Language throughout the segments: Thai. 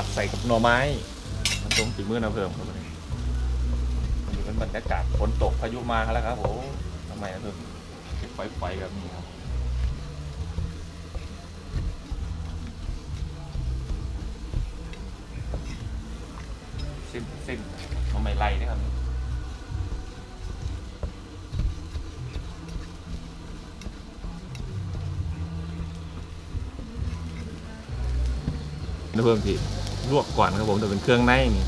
ผัดใส่กับหน่อไม้มันตรงฝีมือนะเพิ่มครับวันนี้วันนี้เป็นบรรยากาศฝนตกพายุมาแล้วครับโอ้ทำไมนะเพิ่มไฟๆแบบนี้ครับสิ้นสิ้นทำไมไล่ด้วยครับนะเพิ่มที่ ลวกก่อนครับผมแต่เป็นเครื่องในนี่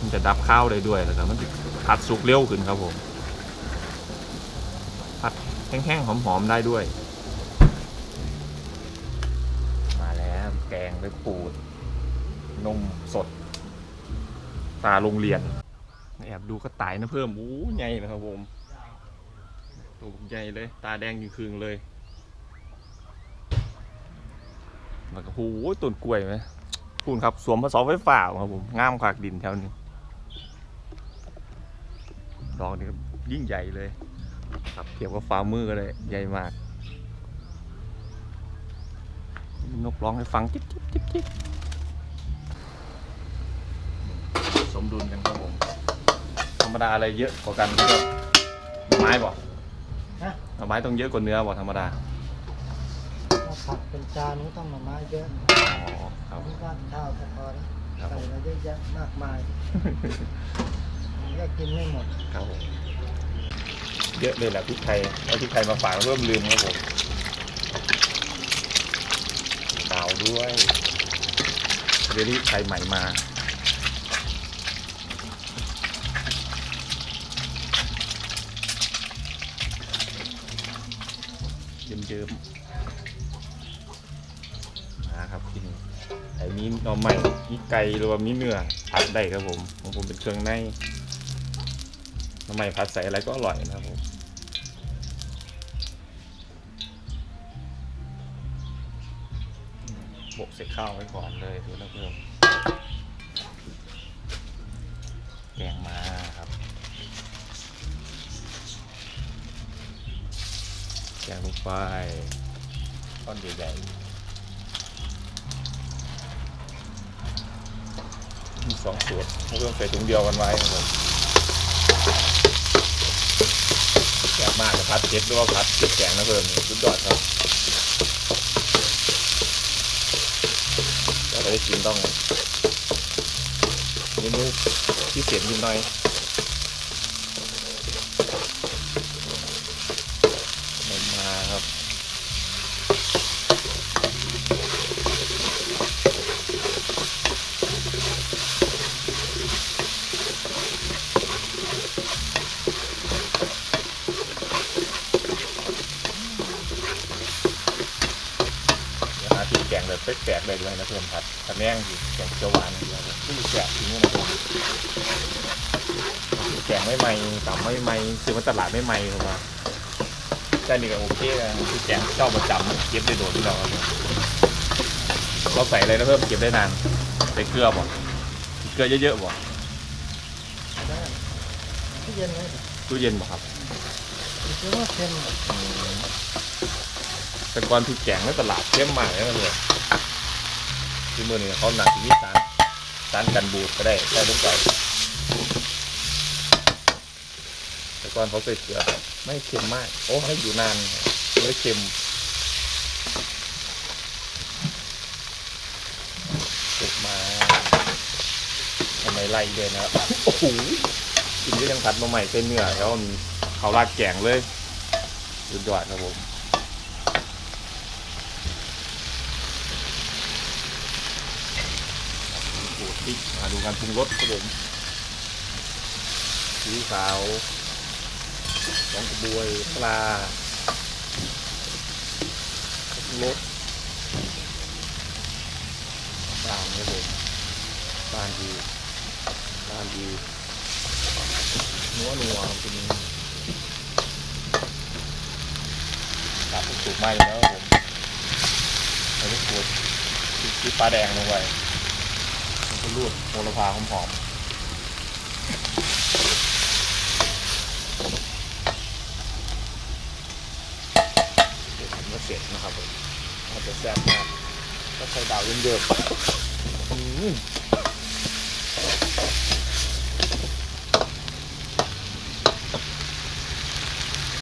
มันจะดับข้าวได้ด้วยแล้วก็มันผัดสุกเร็วขึ้นครับผมผัดแห้งๆหอมๆได้ด้วย มาแล้วแกงด้วยปูดนมสด ตาโรงเรียนแอบดูก็ตายนะเพิ่มอู้ใหญ่เลยครับผมตัวใหญ่เลย ตาแดงยิ่งคืงเลยแล้วก็หูต้นกล้วยไหม พูนครับ สวมผสมไฟฟ้าครับผมง่ามขากดินแถวนี้ดอกนี่ก็ยิ่งใหญ่เลยครับเทียบกับฟ้ามือก็เลยใหญ่มาก นกร้องให้ฟังจิ๊บจิ๊บจิ๊บจิ๊บสมดุลกันครับผม ธรรมดาอะไรเยอะกว่ากันก็ไม้บอกฮะไม้ต้องเยอะกว่าเนื้อบอกธรรมดาถ้า ผัดเป็นจานนี้ต้องมาม่าเยอะอ๋อครับ นี่ก็ข้าวก็พอแล้วครับผใส่มมาเยอะแยะมากมายมันก็กินไม่หมดครับผมเยอะเลยแหละพริกไทยเอาพริกไทยมาฝากเริ่มลืมครับผมดาวด้วยเดี๋ยวนี้ไทยใหม่มาเยิ้มๆนะครับกิน ไอ้นี้หน่อใหม่มีไก่หรือว่ามีเนื้อผัดได้ครับผมของผมเป็นเครื่องในหน่อใหม่ผัดใส่อะไรก็อร่อยนะครับผมโบกใส่ข้าวไว้ก่อนเลยดูนเพิ่มแกงมาครับแกงลงไปก้อนใหญ่ๆ มีสองสูตรเริ่มใส่ถุงเดียวกันไว้ครับผมแกงมากกับพัดเจ็ดหรือว่าพัดเจ็ดแกงนะเพิ่มนี่สุดยอดครับแล้วเราได้กินต้องเมนูพิเศษนิดหน่อย นมมาครับ เดี๋ยวหาที่ แกงแบบแปลกๆเลยด้วยนะเพื่อนผัดผัดแมงอยู่แกงเขียวหวานอย่างเดียวเลยที่แปลกที่นี่นะครับแกงไม่ใหม่ตำไม่ใหม่ซื้อมาตลาดไม่ใหม่ผมว่าแต่นี่ก็โอเคนะคือแกงเจ้าประจำเก็บได้โดดที่เราเราใส่อะไรนะเพิ่มเก็บได้นานใส่เกลือบ่เกลือเยอะๆบ่ได้เย็นไหมตู้เย็นบ่ครับคือว่าเค็มแต่ก่อนที่แกงในตลาดเข้มมากเลยนะเลย ที่มือนี่เขาหนักที่สารสารกันบูดก็ได้ใส่ลงไปแต่ก่อนเขาใส่เกลือแบบไม่เค็มมาก โอ้ให้อยู่นานไม่เค็มตกมาทำไมไล่เดินนะครับโอ้โหกินก็ยังผัดมาใหม่เป็นเนื้อแล้วเขาราดแกงเลยสุดยอดครับผมโอ้โห พริกมาดูการปรุงรสครับผมซีขาวสองกระบวยปลาปรุงรสตามครับผมบ้านดีบ้านดีนัวนัวครับทีนี้ตัดลูกไหมแล้วครับผมใส่ลูกสูบที่ปลาแดงลงไป รูดโหระพาหอมๆเดี๋ยวผมก็เสร็จนะครับผมมันจะแซ่บมากก็ใส่ดาวเยอะๆอืม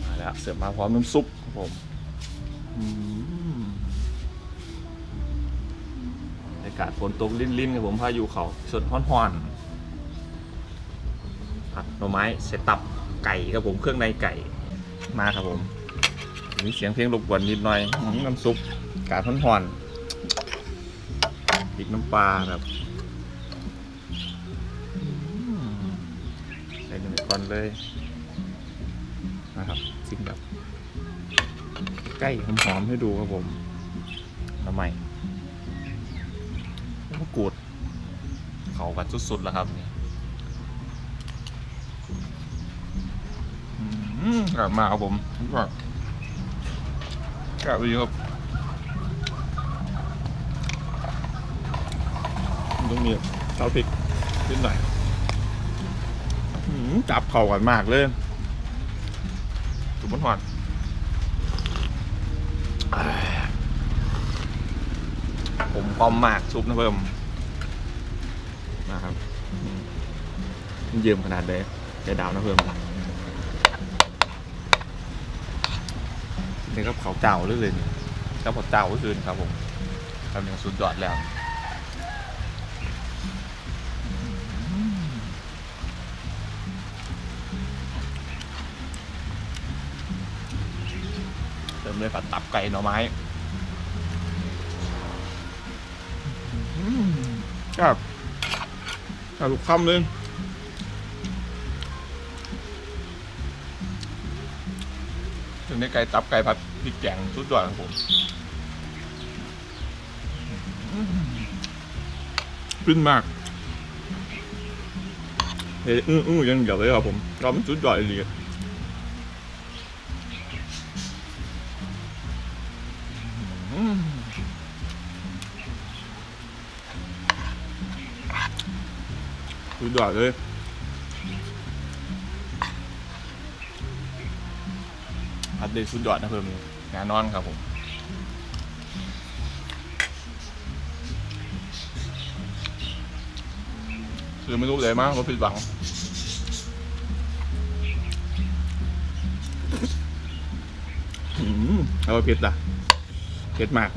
มาแล้วเสิร์ฟมาพร้อมน้ำซุปครับผมอืมากาศฝนตกลิ้นๆครับผมพายุเขาสดฮ้อนๆผัดหน่อไม้เสร็จตับไก่ครับผมเครื่องในไก่มาครับผมมีเสียงเพลงรบกวนนิดหน่อยน้ำซุปกาดห่อนๆพริกน้ำปลาแบบอื้อใส่งก่อนเลยนะครับสิ่งแบบใกล้หอมๆให้ดูครับผมทำไม มะกรูดเขากันสุดๆแล้วครับกลับมาครับผมก็กลับดีครับต้องมีเต้าพริกนิดหน่อยจับเข่ากันมากเลยสุดบนหอดอ่า ผมกลมมากซุปนะเพิ่มนะครับอืมเยี่มขนาดเลยเดี๋ยวดาวนะเพิ่มนี่ก็เขาเจ้าเลยเลยนี่ก็พอเจ้าก็คืนครับผมทำอย่างสุดยอดแล้วเติมเลยผัดตับไก่หน่อไม้ อืมครับครับทุกคำเลยถึงในไก่ตับไก่ผัดพริกแกงสุดยอดของผมขึ้นมากเฮ้ยอื้ออื้อยังเดี๋ยวเลยครับผมรอบมันสุดยอดเลย สุดยอดเลยอัปเดตสุดยอดนะเพิ่มงานนอนครับผมคือไม่รู้เลยมากว่าผิดหวังอืมเอาเผ็ดล่ะเผ็ดมาก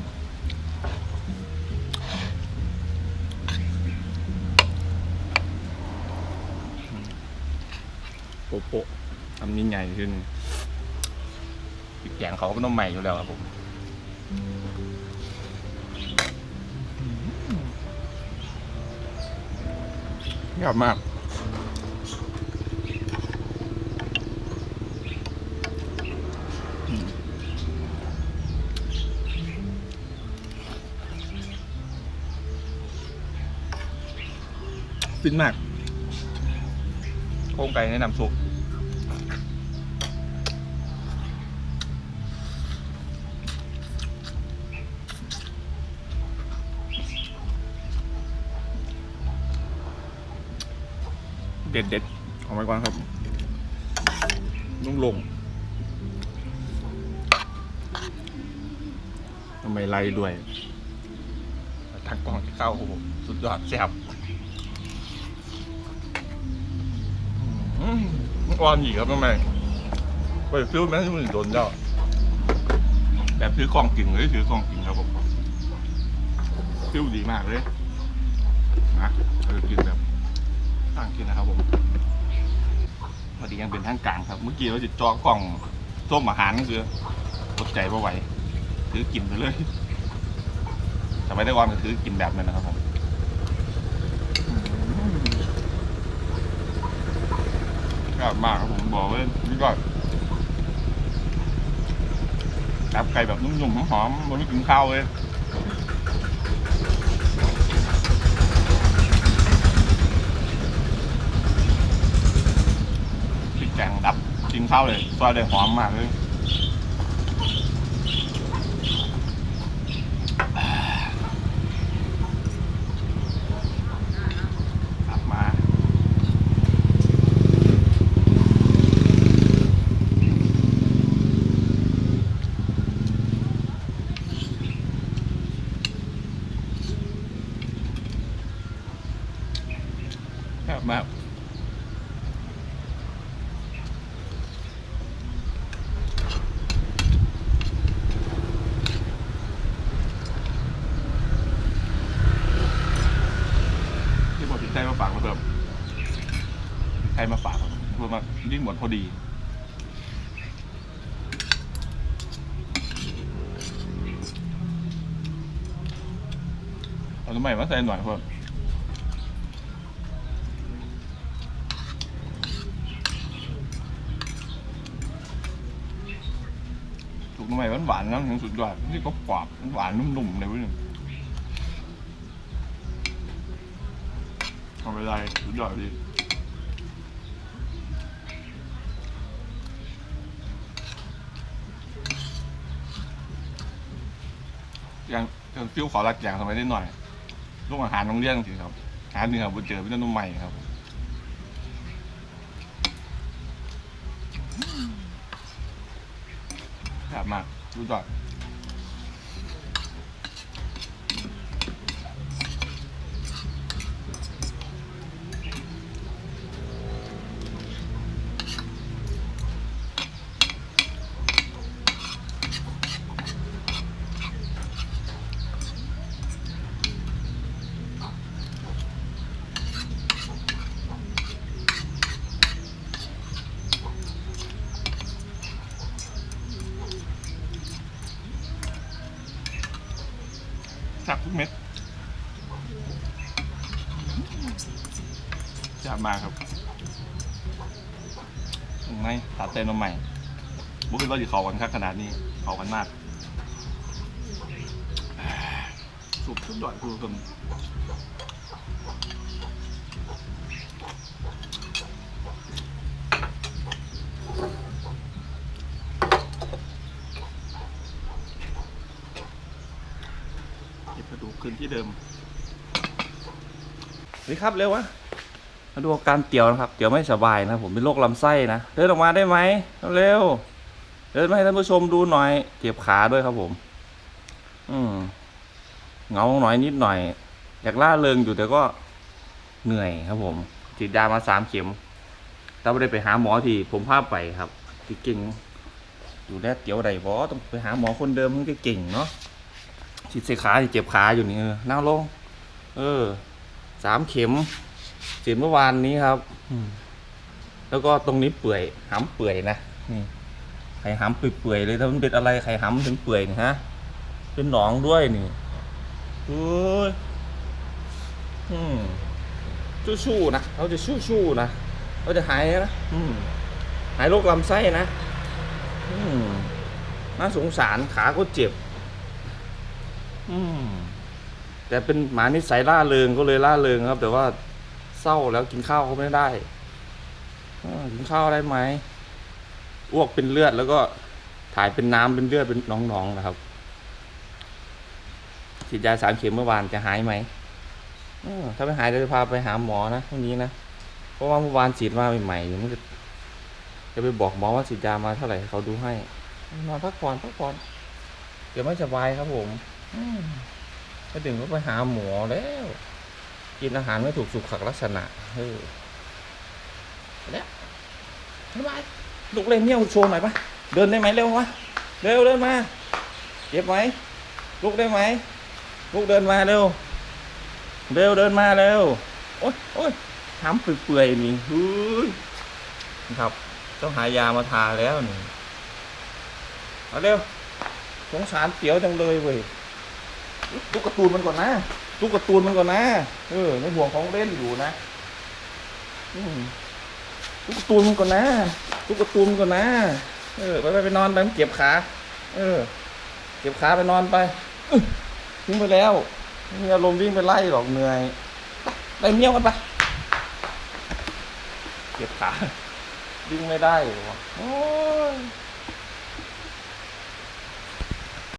โปะทำยิ่งใหญ่ขึ้นอีกอย่างเขาก็ต้องใหม่อยู่แล้วครับผมยอดมากฟินมากโครงไก่แนะนำสุก ด็ดเด็ดๆของไว้ก่อนครับนุ่มลงทำไมไล่ด้วยทางกล่องที่เข้าโอ้โหสุดยอดแซ่บอืมอ่อนอีกครับทำไมไปฟิลแม่ที่มันโดนเจ้าแบบซื้อกล่องกิ่งเลยซื้อกล่องกิ่งครับผมฟิลดีมากเลยนะเราจะกินแบบ ตั้งกินนะครับผมพอดียังเป็นทางกลางครับ เมื่อกี้เราจะจองกล่องส้มอาหารก็คืออดใจไม่ไหวถือกินไปเลยสมัยได้ก่อนก็ถือกินแบบนั้นนะครับผมยอดมากครับผมบอกเลยนี่ก็ตับไก่แบบนุ่มๆหอมๆมันไม่กินข้าวเลยพริกแกงดับ กินข้าวเลยซอยเลยหอมมากเลยกลับมา อ หมด พอดี เอาทำไมมาใส่หน่อยเพิ่มถูกทำไมมันหวานๆนะถึงสุดยอดนี่ก็กรอบหวานนุ่มๆเลยเว้ยทำไปได้สุดยอดดี ยังยังฟิวขอรักอย่างทำไมได้หน่อยลูกอาหารโรงเรียนจริงครับอาหารหนึ่งครับบุเจอพี่ต้นนุ่มใหม่ครับแบบมากรู้จักจับทุกเม็ดจับมากครับ ไม่ตัดเต้นมาใหม่บุคคลว่าจะเขากันครับขนาดนี้เขากันมากสุดสุดยอดคุณผู้ชมเก็บกระดูกคืนที่เดิมสวัสดีครับเร็ววะ มาดูอาการเตี๋ยวนะครับ เตี๋ยวไม่สบายนะผมเป็นโรคลำไส้นะเดินออกมาได้ไหมเร็วเดินมาให้ท่านผู้ชมดูหน่อยเจ็บขาด้วยครับผม อืมเงาหน่อยนิดหน่อย อยากล่าเริงอยู่แต่ก็เหนื่อยครับผมฉีดยามาสามเข็มแต่ไม่ได้ไปหาหมอที่ผมพาไปครับที่เก่งอยู่แลเตี๋ยวใดบอต้องไปหาหมอคนเดิมมันก็เก่งเนาะฉีดใส่ขาเจ็บขาอยู่นี่เออนั่งลงเออสามเข็ม ฉีดเมื่อวานนี้ครับ อืมแล้วก็ตรงนี้เปื่อยหำเปื่อยนะนี่ไข่หำเปื่อยๆเลยถ้ามันเป็นอะไรไข่หำถึงเปื่อยนี่ฮะเป็นหนองด้วยนี่เฮ้ยอืมชู้ๆนะเราจะชู้ๆนะเราจะหายนะอืมหายโรคลำไส้นะอืมน่าสงสารขาก็เจ็บ อืมแต่เป็นหมานิสัยล่าเริงก็เลยล่าเริงครับ แต่ว่าเศร้าแล้วกินข้าวก็ไม่ได้กินข้าวได้ไหมอ้วกเป็นเลือดแล้วก็ถ่ายเป็นน้ำเป็นเลือดเป็นหน้องๆนะครับฉีดยาสามเข็มเมื่อวานจะหายไหมอถ้าไม่หายเดี๋ยวจะพาไปหาหมอนะพรุ่งนี้นะเพราะว่าเมื่อวานฉีดมาใหม่ๆอยู่มันจะจะไปบอกหมอว่าฉีดยามาเท่าไหร่เขาดูให้นอนพักผ่อนพักผ่อนเดี๋ยวไม่สบายครับผมอืมไปถึงก็ไปหาหมอแล้ว กินอาหารไม่ถูกสุขลักษณะเออแล้วสบายลุกเล่นเนี่ยโชว์หน่อยปะเดินได้ไหมเร็ววะเร็วเดินมาเจ็บไหมลุกได้ไหมลุกเดินมาเร็ว เร็วเดินมาเร็วโอ๊ยโอ๊ยทำเปื่อยๆนี่เฮ้ยครับต้องหายามาทาแล้วนี่เอาเร็วสงสารเตียวจังเลยเว้ยลูกการ์ตูนมันก่อนนะ ลูกกตูนมันก่อนนะเออในห่วงของเล่นอยู่นะอืมลูกตูนมันก่อนนะลูกกตูนมันก่อนนะเออไปไปไปนอนไปมันเก็บขาเออ เก็บขาไปนอนไปทิ้งไปแล้วมีอารมณ์วิ่งไปไล่หรอกเหนื่อยไปเมี้ยวกันไปเก็บขาวิ่งไม่ได้หรอกโอ้ย